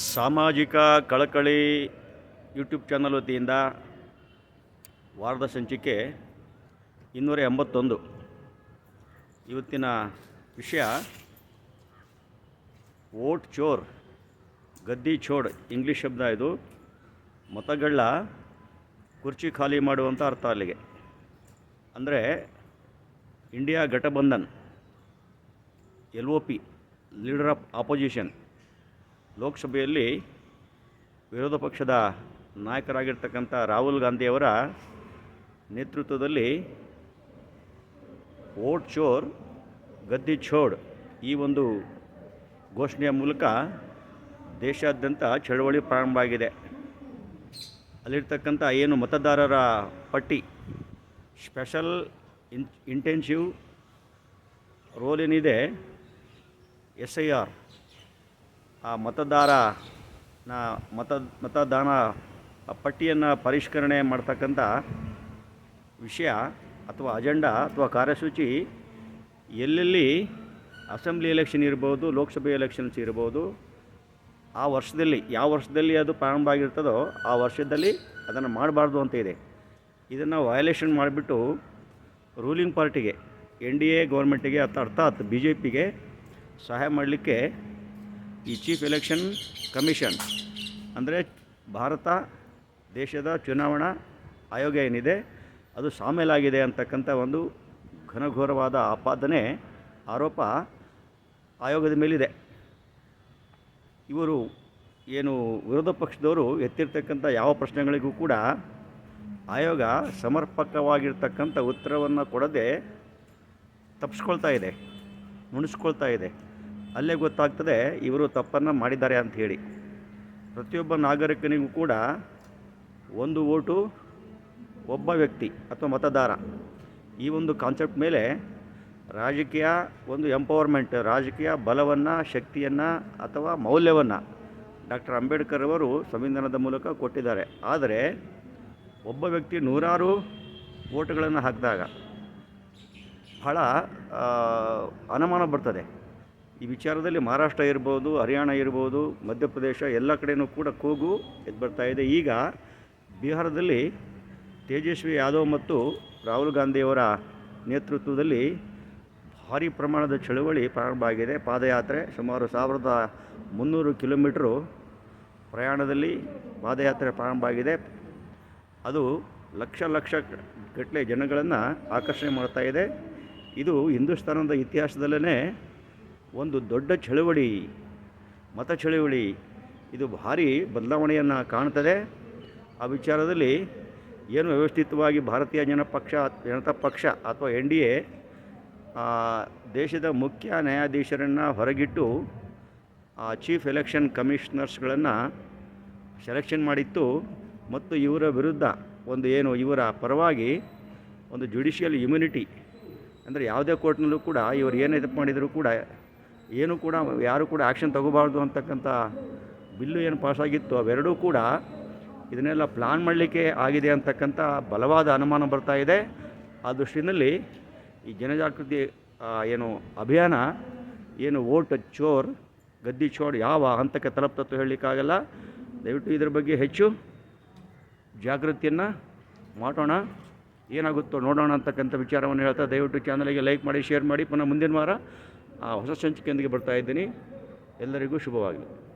ಸಾಮಾಜಿಕ ಕಳಕಳಿ YouTube channel ವತಿಯಿಂದ ವಾರದ ಸಂಚಿಕೆ ಇನ್ನೂರ ಎಂಬತ್ತೊಂದು. ಇವತ್ತಿನ ವಿಷಯ, ಓಟ್ ಚೋರ್, ಗದ್ದಿ ಚೋಡ್ ಇಂಗ್ಲೀಷ್ ಶಬ್ದ ಇದು. ಮತಗಳ ಕುರ್ಚಿ ಖಾಲಿ ಮಾಡುವಂಥ ಅರ್ಥ ಅಲ್ಲಿಗೆ. ಅಂದರೆ India Gathbandhan, L O P, leader of opposition ಲೋಕಸಭೆಯಲ್ಲಿ ವಿರೋಧ ಪಕ್ಷದ ನಾಯಕರಾಗಿರ್ತಕ್ಕಂಥ ರಾಹುಲ್ ಗಾಂಧಿಯವರ ನೇತೃತ್ವದಲ್ಲಿ ಓಟ್ ಚೋರ್, ಗದ್ದಿ ಛೋಡ್ ಈ ಒಂದು ಘೋಷಣೆಯ ಮೂಲಕ ದೇಶಾದ್ಯಂತ ಚಳವಳಿ ಪ್ರಾರಂಭ ಆಗಿದೆ. ಅಲ್ಲಿರ್ತಕ್ಕಂಥ ಏನು ಮತದಾರರ ಪಟ್ಟಿ, ಸ್ಪೆಷಲ್ ಇನ್, ಇಂಟೆನ್ಸಿವ್ ರೋಲ್ ಏನಿದೆ, ಎಸ್ ಐ ಆರ್ ಆ ಮತದಾರನ ಮತ, ಮತದಾನ ಪಟ್ಟಿಯನ್ನು ಪರಿಷ್ಕರಣೆ ಮಾಡ್ತಕ್ಕಂಥ ವಿಷಯ ಅಥವಾ ಅಜೆಂಡಾ ಅಥವಾ ಕಾರ್ಯಸೂಚಿ ಎಲ್ಲೆಲ್ಲಿ ಅಸೆಂಬ್ಲಿ ಎಲೆಕ್ಷನ್ ಇರ್ಬೋದು, ಲೋಕಸಭೆ ಎಲೆಕ್ಷನ್ಸ್ ಇರ್ಬೋದು, ಆ ವರ್ಷದಲ್ಲಿ, ಯಾವ ವರ್ಷದಲ್ಲಿ ಅದು ಪ್ರಾರಂಭ ಆಗಿರ್ತದೋ ಆ ವರ್ಷದಲ್ಲಿ ಅದನ್ನು ಮಾಡಬಾರ್ದು ಅಂತ ಇದೆ. ಇದನ್ನು ವಯಲೇಷನ್ ಮಾಡಿಬಿಟ್ಟು ರೂಲಿಂಗ್ ಪಾರ್ಟಿಗೆ ಎನ್ ಡಿ ಎ ಗೌರ್ಮೆಂಟಿಗೆ ಅರ್ಥ ಅರ್ಥಾತ್ ಬಿ ಜೆ ಪಿಗೆ ಸಹಾಯ ಮಾಡಲಿಕ್ಕೆ ಈ ಚೀಫ್ ಎಲೆಕ್ಷನ್ ಕಮಿಷನ್ ಅಂದರೆ ಭಾರತ ದೇಶದ ಚುನಾವಣಾ ಆಯೋಗ ಏನಿದೆ, ಅದು ಸಾಮೇಲಾಗಿದೆ ಅಂತಕ್ಕಂಥ ಒಂದು ಘನಘೋರವಾದ ಆಪಾದನೆ, ಆರೋಪ ಆಯೋಗದ ಮೇಲಿದೆ. ಇವರು ಏನು ವಿರೋಧ ಪಕ್ಷದವರು ಎತ್ತಿರ್ತಕ್ಕಂಥ ಯಾವ ಪ್ರಶ್ನೆಗಳಿಗೂ ಕೂಡ ಆಯೋಗ ಸಮರ್ಪಕವಾಗಿರ್ತಕ್ಕಂಥ ಉತ್ತರವನ್ನು ಕೊಡದೆ ತಪ್ಪಿಸ್ಕೊಳ್ತಾ ಇದೆ, ನುಣಿಸ್ಕೊಳ್ತಾ ಇದೆ. ಅಲ್ಲೇ ಗೊತ್ತಾಗ್ತದೆ ಇವರು ತಪ್ಪನ್ನು ಮಾಡಿದ್ದಾರೆ ಅಂತ ಹೇಳಿ. ಪ್ರತಿಯೊಬ್ಬ ನಾಗರಿಕನಿಗೂ ಕೂಡ ಒಂದು ಓಟು, ಒಬ್ಬ ವ್ಯಕ್ತಿ ಅಥವಾ ಮತದಾರ. ಈ ಒಂದು ಕಾನ್ಸೆಪ್ಟ್ ಮೇಲೆ ರಾಜಕೀಯ ಒಂದು ಎಂಪವರ್ಮೆಂಟ್ ರಾಜಕೀಯ ಬಲವನ್ನು, ಶಕ್ತಿಯನ್ನು ಅಥವಾ ಮೌಲ್ಯವನ್ನು ಡಾಕ್ಟರ್ ಅಂಬೇಡ್ಕರ್ ಅವರು ಸಂವಿಧಾನದ ಮೂಲಕ ಕೊಟ್ಟಿದ್ದಾರೆ. ಆದರೆ ಒಬ್ಬ ವ್ಯಕ್ತಿ ನೂರಾರು ಓಟುಗಳನ್ನು ಹಾಕಿದಾಗ ಬಹಳ ಅನುಮಾನ ಬರ್ತದೆ. ಈ ವಿಚಾರದಲ್ಲಿ ಮಹಾರಾಷ್ಟ್ರ ಇರ್ಬೋದು, ಹರಿಯಾಣ ಇರ್ಬೋದು, ಮಧ್ಯಪ್ರದೇಶ ಎಲ್ಲ ಕಡೆಯೂ ಕೂಡ ಕೂಗು ಎದ್ದು ಬರ್ತಾ ಇದೆ. ಈಗ ಬಿಹಾರದಲ್ಲಿ ತೇಜಸ್ವಿ ಯಾದವ್ ಮತ್ತು ರಾಹುಲ್ ಗಾಂಧಿಯವರ ನೇತೃತ್ವದಲ್ಲಿ ಭಾರಿ ಪ್ರಮಾಣದ ಚಳುವಳಿ ಪ್ರಾರಂಭ ಆಗಿದೆ. ಪಾದಯಾತ್ರೆ ಸುಮಾರು ಸಾವಿರದ ಮುನ್ನೂರು ಕಿಲೋಮೀಟ್ರು ಪ್ರಯಾಣದಲ್ಲಿ ಪಾದಯಾತ್ರೆ ಪ್ರಾರಂಭ ಆಗಿದೆ. ಅದು ಲಕ್ಷ ಲಕ್ಷ ಗಟ್ಟಲೆ ಜನಗಳನ್ನು ಆಕರ್ಷಣೆ ಮಾಡ್ತಾ ಇದೆ. ಇದು ಹಿಂದೂಸ್ತಾನದ ಇತಿಹಾಸದಲ್ಲೇ ಒಂದು ದೊಡ್ಡ ಚಳುವಳಿ, ಮತ ಚಳುವಳಿ. ಇದು ಭಾರಿ ಬದಲಾವಣೆಯನ್ನು ಕಾಣ್ತದೆ. ಆ ವಿಚಾರದಲ್ಲಿ ಏನು ವ್ಯವಸ್ಥಿತವಾಗಿ ಭಾರತೀಯ ಜನಪಕ್ಷ ಜನತಾ ಪಕ್ಷ ಅಥವಾ ಎನ್ ಡಿ ಎ ದೇಶದ ಮುಖ್ಯ ನ್ಯಾಯಾಧೀಶರನ್ನು ಹೊರಗಿಟ್ಟು, ಆ ಚೀಫ್ ಎಲೆಕ್ಷನ್ ಕಮಿಷನರ್ಸ್ಗಳನ್ನು ಸೆಲೆಕ್ಷನ್ ಮಾಡಿತ್ತು. ಮತ್ತು ಇವರ ವಿರುದ್ಧ ಒಂದು ಏನು, ಇವರ ಪರವಾಗಿ ಒಂದು ಜುಡಿಷಿಯಲ್ ಇಮ್ಯುನಿಟಿ ಅಂದರೆ ಯಾವುದೇ ಕೋರ್ಟ್ನಲ್ಲೂ ಕೂಡ ಇವರು ಏನೇ ತಪ್ಪು ಮಾಡಿದರೂ ಕೂಡ ಏನು ಕೂಡ ಯಾರು ಕೂಡ ಆ್ಯಕ್ಷನ್ ತಗೋಬಾರ್ದು ಅಂತಕ್ಕಂಥ ಬಿಲ್ಲು ಏನು ಪಾಸಾಗಿತ್ತು, ಅವೆರಡೂ ಕೂಡ ಇದನ್ನೆಲ್ಲ ಪ್ಲಾನ್ ಮಾಡಲಿಕ್ಕೆ ಆಗಿದೆ ಅಂತಕ್ಕಂಥ ಬಲವಾದ ಅನುಮಾನ ಬರ್ತಾ ಇದೆ. ಆ ದೃಷ್ಟಿನಲ್ಲಿ ಈ ಜನಜಾಗೃತಿ ಏನು ಅಭಿಯಾನ, ಏನು ಓಟ್ ಚೋರ್, ಗದ್ದಿ ಚೋರ್ ಯಾವ ಹಂತಕ್ಕೆ ತಲುಪ್ತತ್ತು ಹೇಳಲಿಕ್ಕಾಗಲ್ಲ. ದಯವಿಟ್ಟು ಇದರ ಬಗ್ಗೆ ಹೆಚ್ಚು ಜಾಗೃತಿಯನ್ನು ಮಾಡೋಣ. ಏನಾಗುತ್ತೋ ನೋಡೋಣ ಅಂತಕ್ಕಂಥ ವಿಚಾರವನ್ನು ಹೇಳ್ತಾ ದಯವಿಟ್ಟು ಚಾನಲಿಗೆ ಲೈಕ್ ಮಾಡಿ ಶೇರ್ ಮಾಡಿ. ಪುನಃ ಮುಂದಿನ ವಾರ ಆ ಹೊಸ ಸಂಚಿಕೆಯೊಂದಿಗೆ ಬರ್ತಾ ಇದ್ದೀನಿ. ಎಲ್ಲರಿಗೂ ಶುಭವಾಗಲಿ.